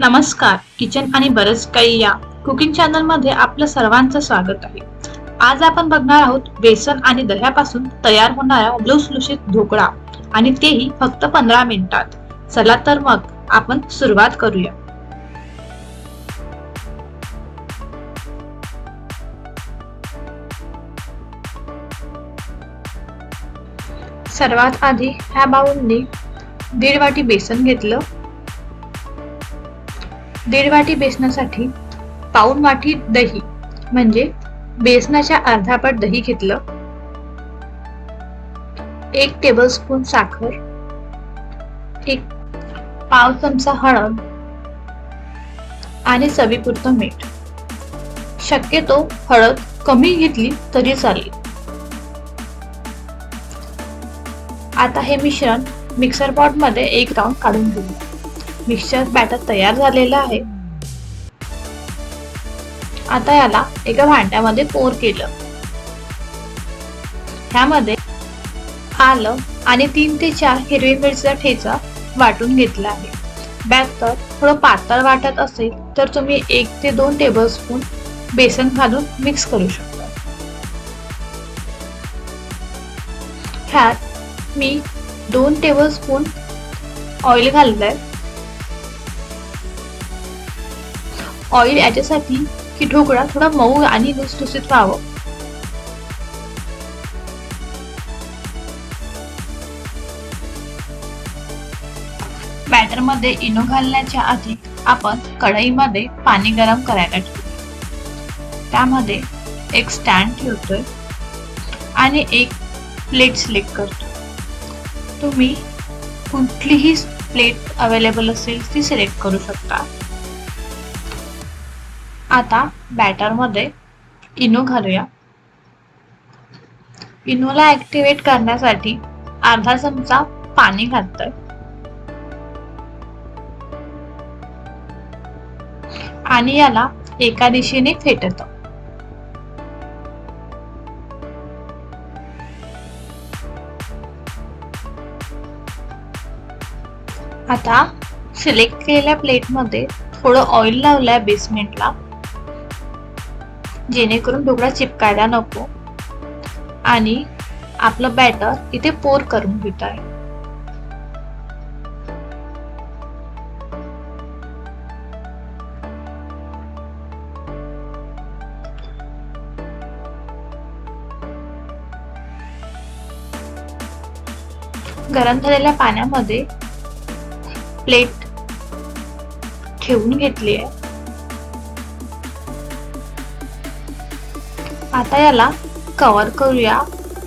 नमस्कार किचन आणि बरंच काही या कुकिंग चॅनलमध्ये आपलं सर्वांचं स्वागत आहे. आज आपण बघणार आहोत बेसन आणि दह्यापासून तयार होणारा लुसलुशीत ढोकळा आणि तेही फक्त पंधरा मिनिटात. चला तर मग आपण सुरुवात करूया. सर्वात आधी ह्या बाऊंनी दीड वाटी बेसन घेतलं. दीड वाटी बेसनासाठी पाऊन वाटी दही म्हणजे बेसनाच्या अर्धापट दही घेतलं. एक टेबलस्पून साखर एक पाव चमचा हळद आणि चवीपुरतं मीठ. शक्यतो हळद कमी घेतली तरी चालेल. आता हे मिश्रण मिक्सर पॉटमध्ये एक राऊंड काढून घेऊ. मिक्सचर बॅटर तयार झालेलं आहे. आता याला एका भांड्यामध्ये पोर केलं. ह्यामध्ये आलं आणि तीन ते चार हिरवी मिरचीचा ठेचा वाटून घेतला आहे. बॅटर थोडं पातळ वाटत असेल तर तुम्ही एक ते दोन टेबलस्पून बेसन घालून मिक्स करू शकता. ह्यात मी दोन टेबलस्पून ऑइल घाललंय ऑइल याच्यासाठी की ढोकळा थोडा मऊ आणि लुसलुसीत व्हावं. बॅटरमध्ये इनो घालण्याच्या आधी आपण कढईमध्ये पाणी गरम करायला ठेवतो त्यामध्ये एक स्टँड ठेवतोय आणि एक प्लेट सिलेक्ट करतो. तुम्ही कुठलीही प्लेट अवेलेबल असेल ती सिलेक्ट करू शकता. आता बॅटरमध्ये इनो घालूया. इनोला ऍक्टिव्हेट करण्यासाठी अर्धा चमचा पाणी घालतोय आणि याला एका दिशेने फेटत. आता सिलेक्ट केलेल्या प्लेटमध्ये थोडं ऑइल लावलंय बेसमेंटला जेणेकरून ढोकळा चिपकायला नको. आणि आपलं बॅटर इथे पोर करून घेत आहे गरम झालेल्या पाण्यामध्ये प्लेट ठेवून घेतली आहे. आता याला कवर करूया.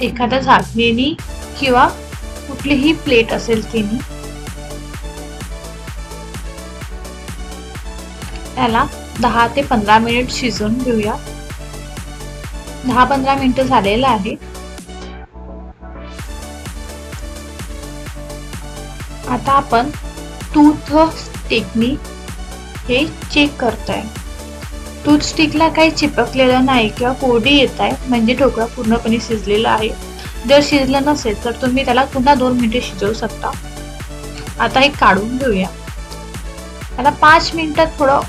एखाद्या झाकणीने किंवा कुठलीही प्लेट असेल तिने. याला दहा ते पंधरा मिनिट शिजवून घेऊया. दहा पंधरा मिनिट झालेलं आहे. आता आपण टूथ स्टिकनी हे चेक करतोय. टूथस्टिकला काही चिपकलेलं नाही किंवा कोरडी येत आहे म्हणजे ढोकळा पूर्णपणे शिजलेला आहे. जर शिजलं नसेल तर तुम्ही त्याला पुन्हा दोन मिनिटे शिजवू शकता. आता हे काढून घेऊया. त्याला पाच मिनिटात थोडं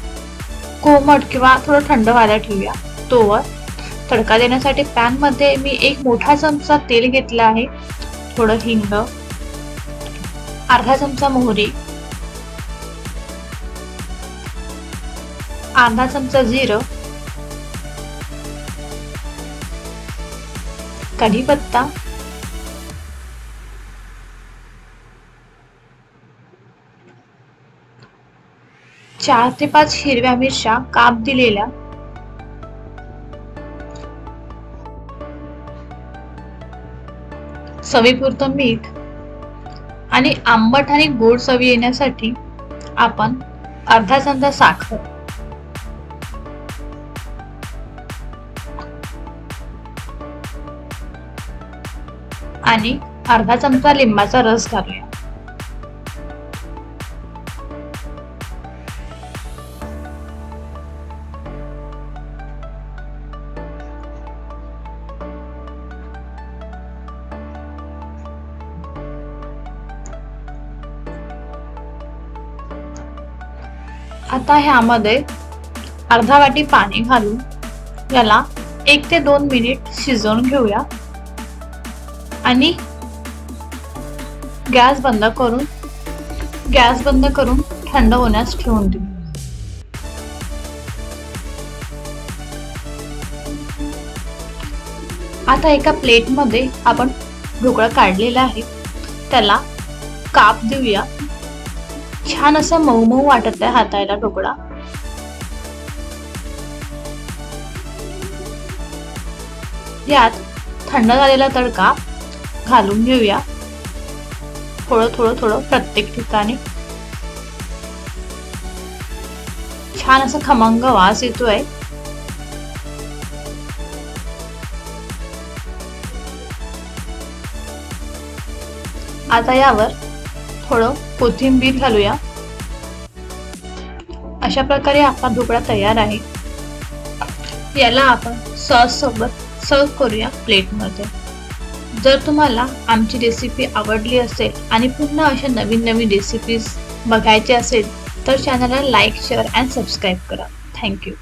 कोमट किंवा थोडं थंड व्हायला ठेवूया. तोवर तडका देण्यासाठी पॅनमध्ये मी एक मोठा चमचा तेल घेतला आहे. थोडं हिंग अर्धा चमचा मोहरी अर्धा चमचा जिरं कढीपत्ता चार ते पाच हिरव्या मिरच्या काप दिलेल्या चवीपुरतं मीठ आणि आंबट आणि गोड चवी येण्यासाठी आपण अर्धा चमचा साखर आणि अर्धा चमचा लिंबाचा रस घालूया. आता ह्यामध्ये अर्धा वाटी पाणी घालून याला एक ते दोन मिनिट शिजवून घेऊया. आणि गॅस बंद करून गॅस बंद करून थंड होण्यास ठेवून देऊ. आता एका प्लेटमध्ये आपण ढोकळा काढलेला आहे. त्याला काप देऊया. छान असा मऊ मऊ वाटत आहे हातायला ढोकळा. यात थंड झालेला तडका घालून घेऊया. थोडं थोडं थोडं प्रत्येक ठिकाणी. छान असा खमंग वास येतोय. आता यावर थोडं कोथिंबीर घालूया. अशा प्रकारे आपला ढोकळा तयार आहे. याला आपण सॉस सोबत सर्व करूया प्लेटमध्ये. जर तुम्हाला आमची रेसिपी आवडली असेल आणि पुन्हा अशा नवीन नवीन रेसिपीज बघायचे असेल तर चॅनलला लाईक शेअर अँड सबस्क्राईब करा. Thank you